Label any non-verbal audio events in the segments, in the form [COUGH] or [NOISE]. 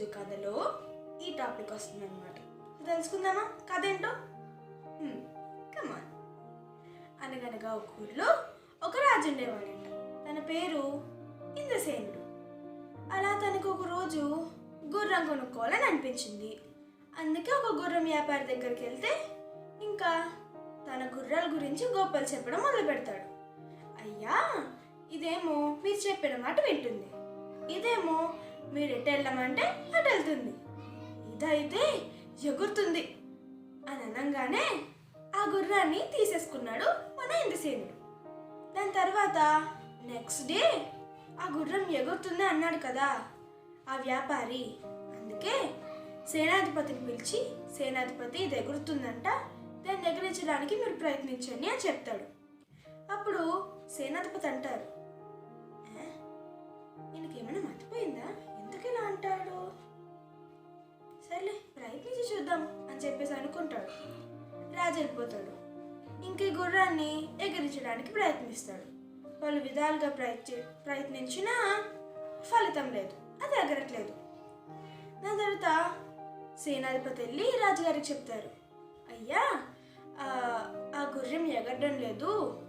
ఈరోజు కథలో ఈ టాపిక్ వస్తుంది అనమాట తెలుసుకుందామా? కథ ఏంటో కమాన్ అనగనగా ఒక ఊరిలో ఒక రాజు ఉండేవాడంట. తన పేరు ఇంద్రసేనుడు. అలా తనకు ఒక రోజు గుర్రం కొనుక్కోవాలని అనిపించింది. అందుకే ఒక గుర్రం వ్యాపారి దగ్గరికి వెళ్తే ఇంకా తన గుర్రాల గురించి గొప్పలు చెప్పడం మొదలు పెడతాడు. అయ్యా ఇదేమో మీరు చెప్పిన మాట వింటుంది. ఇదేమో మీరు ఎటు వెళ్ళమంటే అటు వెళ్తుంది. ఇదైతే ఎగురుతుంది. అని అనగానే ఆ గుర్రాన్ని తీసేసుకున్నాడు మన ఇంద్రసేనుడు. దాని తర్వాత నెక్స్ట్ డే ఆ గుర్రం ఎగురుతుంది అన్నాడు కదా ఆ వ్యాపారి. అందుకే సేనాధిపతిని పిలిచి సేనాధిపతి ఇది ఎగురుతుందంట దాన్ని ఎగిరించడానికి మీరు ప్రయత్నించండి అని చెప్తాడు. అప్పుడు సేనాధిపతి అంటారు ఈయనకేమైనా మర్చిపోయిందా? ఎందుకు ఇలా అంటాడు? సర్లే ప్రయత్నించి చూద్దాం అని చెప్పేసి అనుకుంటాడు. రాజు వెళ్ళిపోతాడు. ఇంక ఈ గుర్రాన్ని ఎగిరించడానికి ప్రయత్నిస్తాడు. పలు విధాలుగా ప్రయత్ని ప్రయత్నించినా ఫలితం లేదు. అది ఎగరట్లేదు. దాని తర్వాత సేనాధిపతి వెళ్ళి రాజుగారికి చెప్తారు. అయ్యా ఆ, ఆ గుర్రం ఎగరడం లేదు.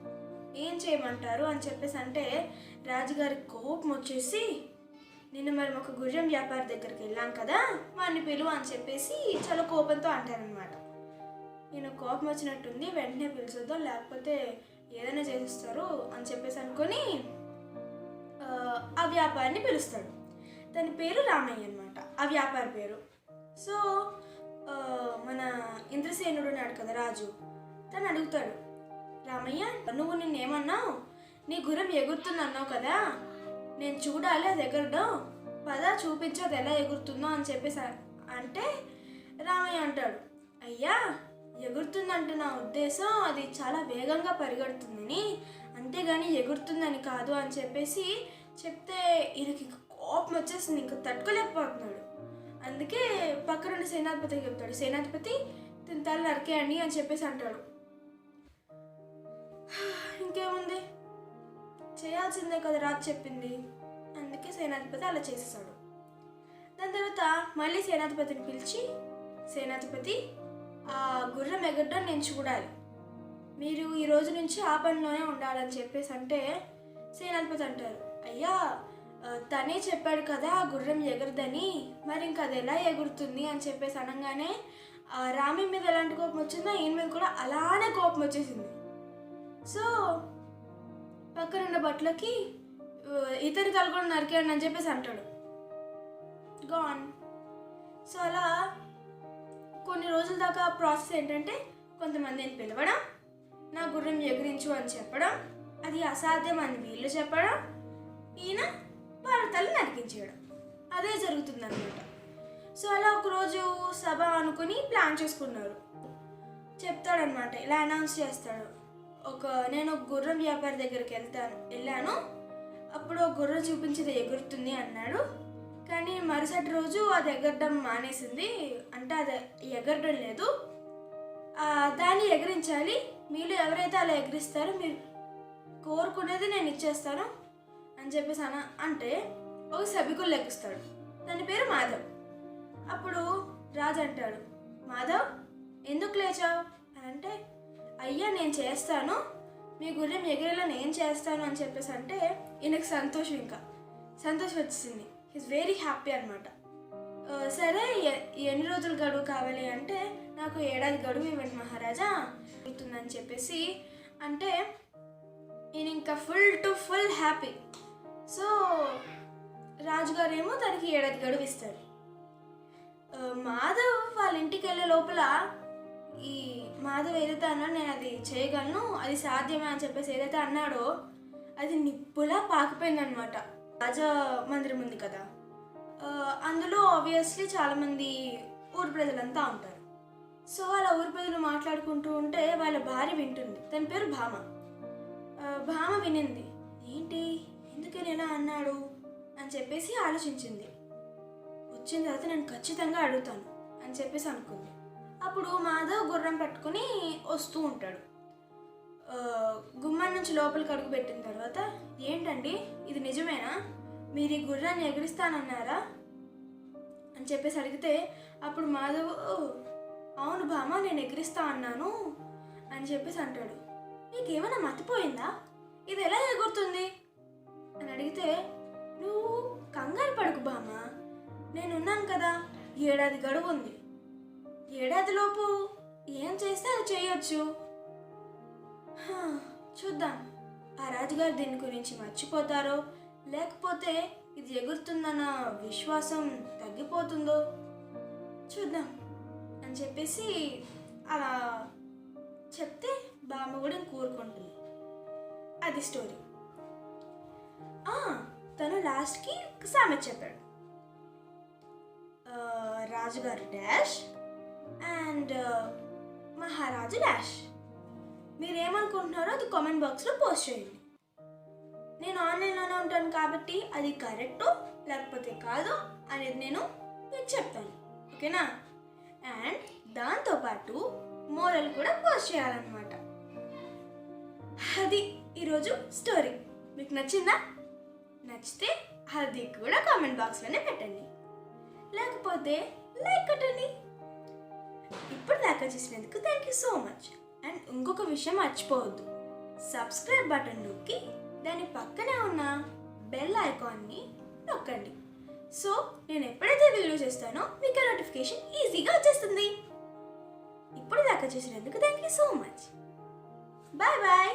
ఏం చేయమంటారు అని చెప్పేసి అంటే రాజుగారికి కోపం వచ్చేసి నిన్న మరి ఒక గుర్రం వ్యాపారి దగ్గరికి వెళ్ళాం కదా వాడిని పిలువు అని చెప్పేసి చాలా కోపంతో అంటారనమాట నేను కోపం వచ్చినట్టుంది వెంటనే పిలిచొద్దాం లేకపోతే ఏదైనా చేసిస్తారు అని చెప్పేసి అనుకొని ఆ, వ్యాపారిని పిలుస్తాడు. దాని పేరు రామయ్య అనమాట ఆ వ్యాపారి పేరు. సో మన ఇంద్రసేనుడు ఉన్నాడు కదా రాజు తను అడుగుతాడు రామయ్య నువ్వు నిన్నేమన్నావు? నీ గుర్రం ఎగురుతుంది అన్నావు కదా నేను చూడాలి అది ఎగరడం. పద చూపించు అది ఎలా ఎగురుతుందో అని చెప్పేసి అంటే రామయ్య అంటాడు. అయ్యా ఎగురుతుందంటే నా ఉద్దేశం అది చాలా వేగంగా పరిగెడుతుందని అంతేగాని ఎగురుతుందని కాదు అని చెప్పేసి చెప్తే ఈయనకి కోపం వచ్చేసింది ఇంకా తట్టుకోలేకపోతున్నాడు. అందుకే పక్కనుండి సేనాధిపతికి చెప్తాడు సేనాధిపతి తిని తల నరికేయండి అని చెప్పేసి అంటాడు. [SIGHS] ఇంకేముంది? చేయాల్సిందే కదా రాజు చెప్పింది. అందుకే సేనాధిపతి అలా చేసేసాడు. దాని తర్వాత మళ్ళీ సేనాధిపతిని పిలిచి సేనాధిపతి ఆ గుర్రం ఎగరడం నేను చూడాలి. మీరు ఈ రోజు నుంచి ఆ పనిలోనే ఉండాలని చెప్పేసి అంటే సేనాధిపతి అంటారు. అయ్యా తనే చెప్పాడు కదా ఆ గుర్రం ఎగరదని. మరి ఇంకా అది ఎలా ఎగురుతుంది అని చెప్పేసి అనగానే రామి మీద ఎలాంటి కోపం వచ్చిందో ఈయన మీద కూడా అలానే కోపం వచ్చేసింది. సో బట్టలకి ఆ, ఇతని తల కూడా నరికేయండి అని చెప్పేసి అంటాడు. గాన్ సో అలా కొన్ని రోజుల దాకా ప్రాసెస్ ఏంటంటే కొంతమందిని పిలవడం నా గుర్రం ఎగిరించు అని చెప్పడం అది అసాధ్యం అని వీళ్ళు చెప్పడం ఈయన వాళ్ళ తల నరికించేయడం. అదే జరుగుతుందన్నమాట. సో అలా ఒకరోజు సభ అనుకుని ప్లాన్ చేసుకున్నారు. చెప్తాడనమాట ఇలా అనౌన్స్ చేస్తాడు. ఒక నేను ఒక గుర్రం వ్యాపారి దగ్గరికి వెళ్తాను వెళ్ళాను. అప్పుడు ఒక గుర్రం చూపించేది ఎగురుతుంది అన్నాడు. కానీ మరుసటి రోజు అది ఎగరడం మానేసింది. అంటే అది ఎగరడం లేదు. దాన్ని ఎగిరించాలి. మీరు ఎవరైతే అలా ఎగిరిస్తారో మీరు కోరుకునేది నేను ఇచ్చేస్తాను అని చెప్పేసి అన అంటే ఒక సభికులు ఎగుస్తాడు దాని పేరు మాధవ్. అప్పుడు రాజు అంటాడు మాధవ్ ఎందుకు లేచావు? అని అంటే అయ్యా నేను చేస్తాను. మీ గుర్రం ఎగిరేలా నేను చేస్తాను అని చెప్పేసి అంటే ఈయనకు సంతోషం ఇంకా. సంతోషం వచ్చింది ఈజ్ వెరీ హ్యాపీ అనమాట సరే ఎన్ని రోజులు గడువు కావాలి అంటే నాకు ఏడాది గడువు ఇవ్వండి మహారాజా అవుతుందని చెప్పేసి అంటే ఈయన ఇంకా full to full happy so రాజుగారు ఏమో తనకి ఏడాది గడువు ఇస్తాడు మాధవ్ వాళ్ళ ఇంటికి వెళ్ళే లోపల ఈ మాధవ్ ఏదైతే అన్నాడో నేను అది చేయగలను అది సాధ్యమే అని చెప్పేసి ఏదైతే అన్నాడో అది నిప్పులా పాకిపోయిందనమాట రాజా మందిరం ఉంది కదా. అందులో ఆబ్వియస్లీ చాలామంది ఊరు ప్రజలంతా ఉంటారు. సో అలా ఊరు ప్రజలు మాట్లాడుకుంటూ ఉంటే వాళ్ళ భార్య వింటుంది. తన పేరు భామ. భామ వినింది. ఏంటి? ఎందుకని ఎలా అన్నాడు? అని చెప్పేసి ఆలోచించింది. వచ్చిన తర్వాత నేను ఖచ్చితంగా అడుగుతాను అని చెప్పేసి అనుకుంది. అప్పుడు మాధవ్ గుర్రం పట్టుకుని వస్తూ ఉంటాడు. గుమ్మం నుంచి లోపలికి అడుగు పెట్టిన తర్వాత ఏంటండి? ఇది నిజమేనా? మీరు ఈ గుర్రాన్ని ఎగిరిస్తానన్నారా? అని చెప్పేసి అడిగితే అప్పుడు మాధవ్ అవును బామ్మ నేను ఎగిరిస్తా అన్నాను అని చెప్పేసి అంటాడు. నీకేమైనా మతిపోయిందా? ఇది ఎలా ఎగురుతుంది? అని అడిగితే నువ్వు కంగారు పడుకు బామ్మ. నేనున్నాను కదా ఏడాది గడువు ఉంది. ఏడాదిలోపు ఏం చేస్తే అది చేయొచ్చు? చూద్దాం. ఆ రాజుగారు దీని గురించి మర్చిపోతారో లేకపోతే ఇది ఎగురుతుందన్న విశ్వాసం తగ్గిపోతుందో? చూద్దాం అని చెప్పేసి అలా చెప్తే బామ్మ కూడా కూరుకుంటుంది. అది స్టోరీ. తను లాస్ట్కి సామెత చెప్పాడు. రాజుగారు డాష్ అండ్ మహారాజు డాష్. మీరేమనుకుంటున్నారో అది కామెంట్ బాక్స్లో పోస్ట్ చేయండి. నేను ఆన్లైన్లోనే ఉంటాను కాబట్టి అది కరెక్ట్ లేకపోతే కాదు అనేది నేను మీకు చెప్తాను. ఓకేనా? అండ్ దాంతోపాటు మోరల్ కూడా పోస్ట్ చేయాలన్నమాట. అది ఈరోజు స్టోరీ. మీకు నచ్చిందా? నచ్చితే అది కూడా కామెంట్ బాక్స్లోనే పెట్టండి. లేకపోతే లైక్ కొట్టండి. ఇప్పుడు దాకా చూసినందుకు thank you so much and ఇంకొక విషయం మర్చిపోవద్దు. సబ్స్క్రైబ్ బటన్ నొక్కి దాని పక్కనే ఉన్న బెల్ ఐకాన్ని నొక్కండి. సో నేను ఎప్పుడైతే వీడియో చేస్తానో మీకు నోటిఫికేషన్ ఈజీగా వచ్చేస్తుంది. ఇప్పుడు దాకా చూసినందుకు thank you so much bye bye